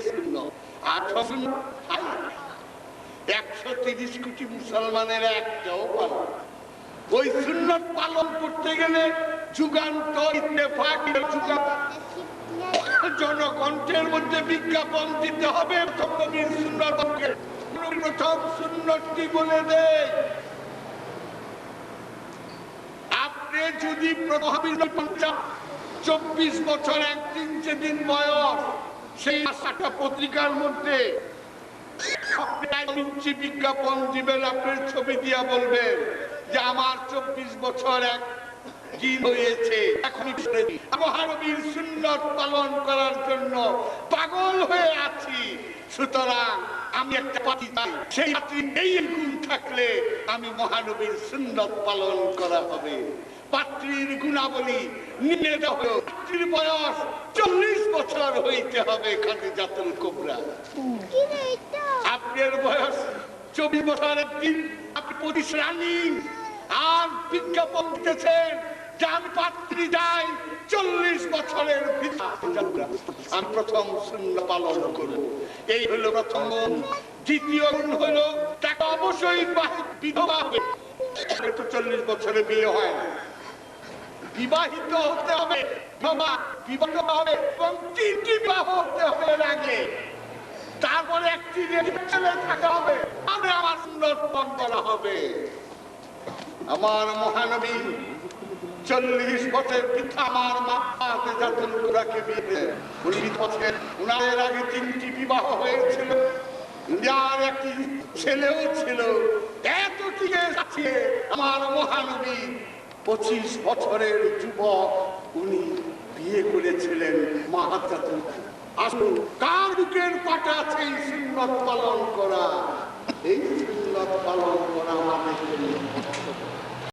শূন্য আঠারো শূন্য একশো তিরিশ কোটি মুসলমানের একটাও পালন ওই সুন্নত পালন করতে গেলে জনকণ্ঠের মধ্যে বিজ্ঞাপন দিতে হবে। প্রথম সুন্নতটি বলে আপনি যদি চব্বিশ বছর একদিন যেদিন বয়স সেই আশাটা পত্রিকার মধ্যে। ইঞ্চি বিজ্ঞাপন দিবেন আপনার ছবি দিয়া বলবেন যে আমার চব্বিশ বছর এক দিন হয়েছে। এখনই আবহাওয়ার সুন্নত পালন করার জন্য পাগল হয়ে আছি। সুতরাং আমি একটা পাতি চাই। সেই পাত্রী এই গুণ থাকলে আমি মহানবীর সুন্নত পালন করা হবে। পাত্রীর গুণাবলী দেওয়া পাত্রীর বয়স চল্লিশ বছর হইতে হবে খাদি জাতুল কোবরা আপনার বয়স চব্বিশ বছরের দিন। আপনি পঁচিশ রানিং। আর বিজ্ঞাপন দিতেছেন। যে আমি পাত্রী যাই চল্লিশ বছরের আমি প্রথম শূন্য পালন করব এই হলো প্রথম। দ্বিতীয় গুণ হলো তাকে অবশ্যই বিধবা হবে। চল্লিশ বছরে বিয়ে হয় বিবাহিত হতে হবে বাবা হবে এবং তিনটি বিবাহ হতে হবে আগে। তারপরে একটি ছেলে থাকা হবে আমি আমার সুন্দর করা হবে। আমার মহানবী চল্লিশ বছর পিতা আমার মাকে যাতন কুরাকে বিয়ে উনি বছর উনাদের আগে তিনটি বিবাহ হয়েছিল। আর একটি ছেলেও ছিল। এত টিকে আছে আমার মহানবী পঁচিশ বছরের যুবক উনি বিয়ে করেছিলেন মাহাত্মাতুল আসুন, কার বুকের পাটা এই সুন্নত পালন করা? এই সুন্নত পালন